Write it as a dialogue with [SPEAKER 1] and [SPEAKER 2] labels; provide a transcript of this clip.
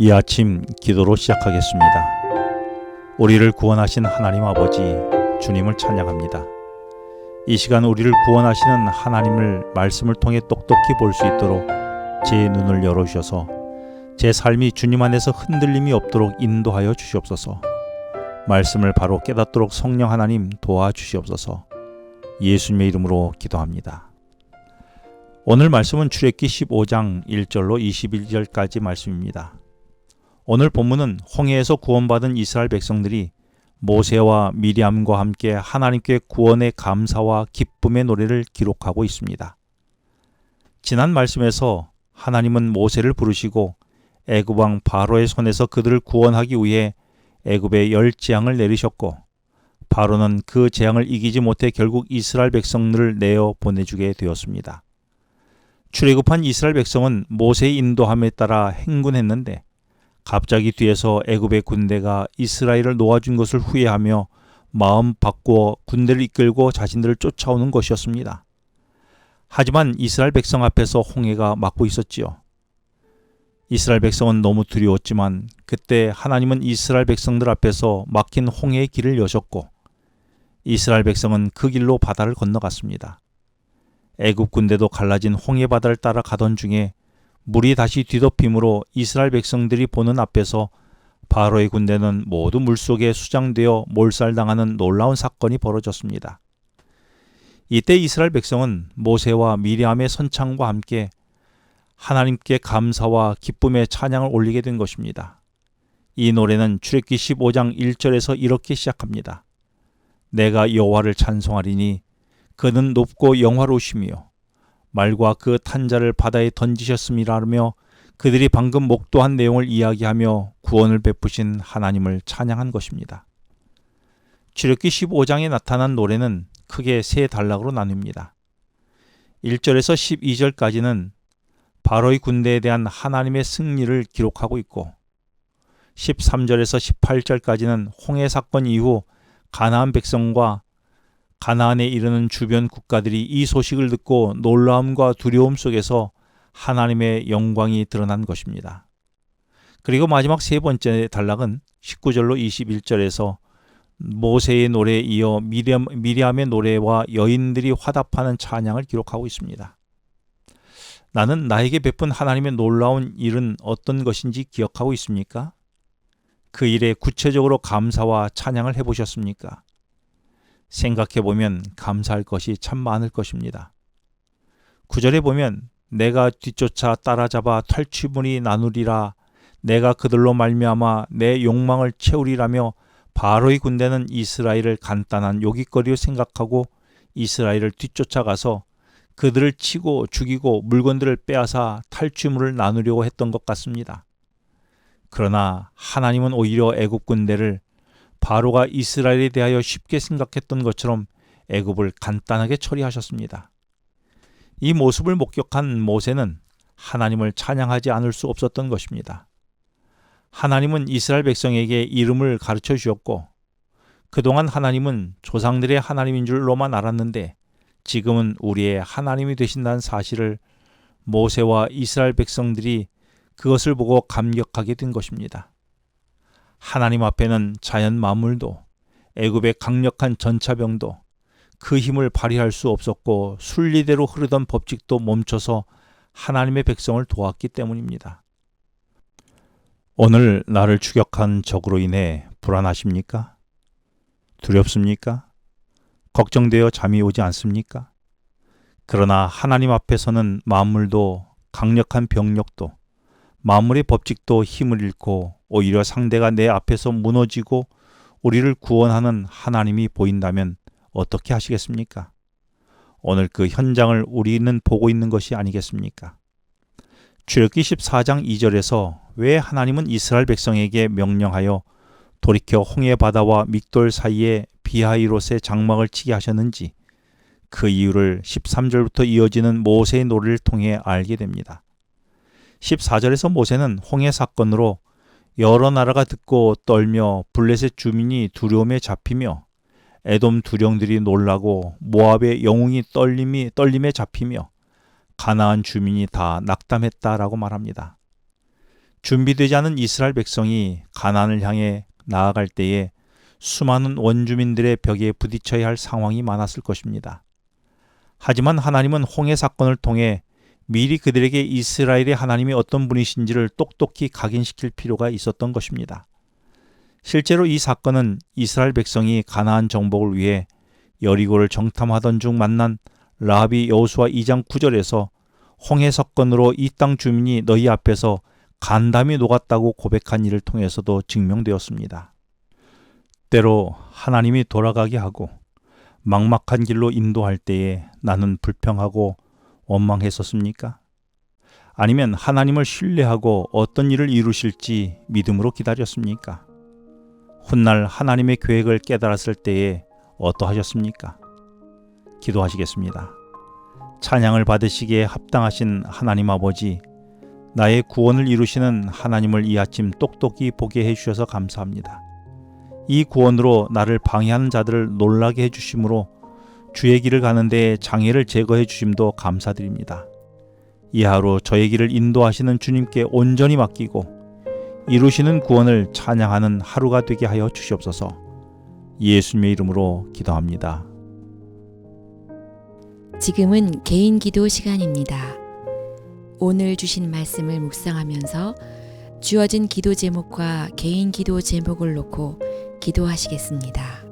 [SPEAKER 1] 이 아침 기도로 시작하겠습니다. 우리를 구원하신 하나님 아버지 주님을 찬양합니다. 이 시간 우리를 구원하시는 하나님을 말씀을 통해 똑똑히 볼 수 있도록 제 눈을 열어 주셔서 제 삶이 주님 안에서 흔들림이 없도록 인도하여 주시옵소서. 말씀을 바로 깨닫도록 성령 하나님 도와주시옵소서. 예수님의 이름으로 기도합니다. 오늘 말씀은 출애기 15장 1절로 21절까지 말씀입니다. 오늘 본문은 홍해에서 구원받은 이스라엘 백성들이 모세와 미리암과 함께 하나님께 구원의 감사와 기쁨의 노래를 기록하고 있습니다. 지난 말씀에서 하나님은 모세를 부르시고 애굽 왕 바로의 손에서 그들을 구원하기 위해 애굽에 열 재앙을 내리셨고 바로는 그 재앙을 이기지 못해 결국 이스라엘 백성들을 내어 보내주게 되었습니다. 출애굽한 이스라엘 백성은 모세의 인도함에 따라 행군했는데 갑자기 뒤에서 애굽의 군대가 이스라엘을 놓아준 것을 후회하며 마음 바꾸어 군대를 이끌고 자신들을 쫓아오는 것이었습니다. 하지만 이스라엘 백성 앞에서 홍해가 막고 있었지요. 이스라엘 백성은 너무 두려웠지만 그때 하나님은 이스라엘 백성들 앞에서 막힌 홍해의 길을 여셨고 이스라엘 백성은 그 길로 바다를 건너갔습니다. 애굽 군대도 갈라진 홍해 바다를 따라 가던 중에 물이 다시 뒤덮임으로 이스라엘 백성들이 보는 앞에서 바로의 군대는 모두 물속에 수장되어 몰살당하는 놀라운 사건이 벌어졌습니다. 이때 이스라엘 백성은 모세와 미리암의 선창과 함께 하나님께 감사와 기쁨의 찬양을 올리게 된 것입니다. 이 노래는 출애기 15장 1절에서 이렇게 시작합니다. 내가 여호와를 찬송하리니 그는 높고 영화로우시며 말과 그 탄자를 바다에 던지셨음이라며 그들이 방금 목도한 내용을 이야기하며 구원을 베푸신 하나님을 찬양한 것입니다. 출애기 15장에 나타난 노래는 크게 세 단락으로 나뉩니다. 1절에서 12절까지는 바로의 군대에 대한 하나님의 승리를 기록하고 있고 13절에서 18절까지는 홍해 사건 이후 가나안 백성과 가나안에 이르는 주변 국가들이 이 소식을 듣고 놀라움과 두려움 속에서 하나님의 영광이 드러난 것입니다. 그리고 마지막 세 번째 단락은 19절로 21절에서 모세의 노래에 이어 미리암, 미리암의 노래와 여인들이 화답하는 찬양을 기록하고 있습니다. 나는 나에게 베푼 하나님의 놀라운 일은 어떤 것인지 기억하고 있습니까? 그 일에 구체적으로 감사와 찬양을 해보셨습니까? 생각해 보면 감사할 것이 참 많을 것입니다. 구절에 보면 내가 뒤쫓아 따라잡아 탈취물이 나누리라 내가 그들로 말미암아 내 욕망을 채우리라며 바로의 군대는 이스라엘을 간단한 요깃거리로 생각하고 이스라엘을 뒤쫓아가서 그들을 치고 죽이고 물건들을 빼앗아 탈취물을 나누려고 했던 것 같습니다. 그러나 하나님은 오히려 애굽 군대를 바로가 이스라엘에 대하여 쉽게 생각했던 것처럼 애굽을 간단하게 처리하셨습니다. 이 모습을 목격한 모세는 하나님을 찬양하지 않을 수 없었던 것입니다. 하나님은 이스라엘 백성에게 이름을 가르쳐 주셨고 그동안 하나님은 조상들의 하나님인 줄로만 알았는데 지금은 우리의 하나님이 되신다는 사실을 모세와 이스라엘 백성들이 그것을 보고 감격하게 된 것입니다. 하나님 앞에는 자연 만물도 애굽의 강력한 전차병도 그 힘을 발휘할 수 없었고 순리대로 흐르던 법칙도 멈춰서 하나님의 백성을 도왔기 때문입니다. 오늘 나를 추격한 적으로 인해 불안하십니까? 두렵습니까? 걱정되어 잠이 오지 않습니까? 그러나 하나님 앞에서는 만물도 강력한 병력도 만물의 법칙도 힘을 잃고 오히려 상대가 내 앞에서 무너지고 우리를 구원하는 하나님이 보인다면 어떻게 하시겠습니까? 오늘 그 현장을 우리는 보고 있는 것이 아니겠습니까? 출애기 14장 2절에서 왜 하나님은 이스라엘 백성에게 명령하여 돌이켜 홍해 바다와 믹돌 사이에 비하이롯의 장막을 치게 하셨는지 그 이유를 13절부터 이어지는 모세의 노래를 통해 알게 됩니다. 14절에서 모세는 홍해 사건으로 여러 나라가 듣고 떨며 블레셋 주민이 두려움에 잡히며 에돔 두령들이 놀라고 모압의 영웅이 떨림이 떨림에 잡히며 가나안 주민이 다 낙담했다라고 말합니다. 준비되지 않은 이스라엘 백성이 가나안을 향해 나아갈 때에 수많은 원주민들의 벽에 부딪혀야 할 상황이 많았을 것입니다. 하지만 하나님은 홍해 사건을 통해 미리 그들에게 이스라엘의 하나님이 어떤 분이신지를 똑똑히 각인시킬 필요가 있었던 것입니다. 실제로 이 사건은 이스라엘 백성이 가나안 정복을 위해 여리고를 정탐하던 중 만난 라합이 여호수아 2장 9절에서 홍해 사건으로 이 땅 주민이 너희 앞에서 간담이 녹았다고 고백한 일을 통해서도 증명되었습니다. 때로 하나님이 돌아가게 하고 막막한 길로 인도할 때에 나는 불평하고 원망했었습니까? 아니면 하나님을 신뢰하고 어떤 일을 이루실지 믿음으로 기다렸습니까? 훗날 하나님의 계획을 깨달았을 때에 어떠하셨습니까? 기도하시겠습니다. 찬양을 받으시기에 합당하신 하나님 아버지, 나의 구원을 이루시는 하나님을 이 아침 똑똑히 보게 해주셔서 감사합니다. 이 구원으로 나를 방해하는 자들을 놀라게 해주심으로 주의 길을 가는데 장애를 제거해 주심도 감사드립니다. 이 하루 저의 길을 인도하시는 주님께 온전히 맡기고 이루시는 구원을 찬양하는 하루가 되게 하여 주시옵소서. 예수님의 이름으로 기도합니다.
[SPEAKER 2] 지금은 개인 기도 시간입니다. 오늘 주신 말씀을 묵상하면서 주어진 기도 제목과 개인 기도 제목을 놓고 기도하시겠습니다.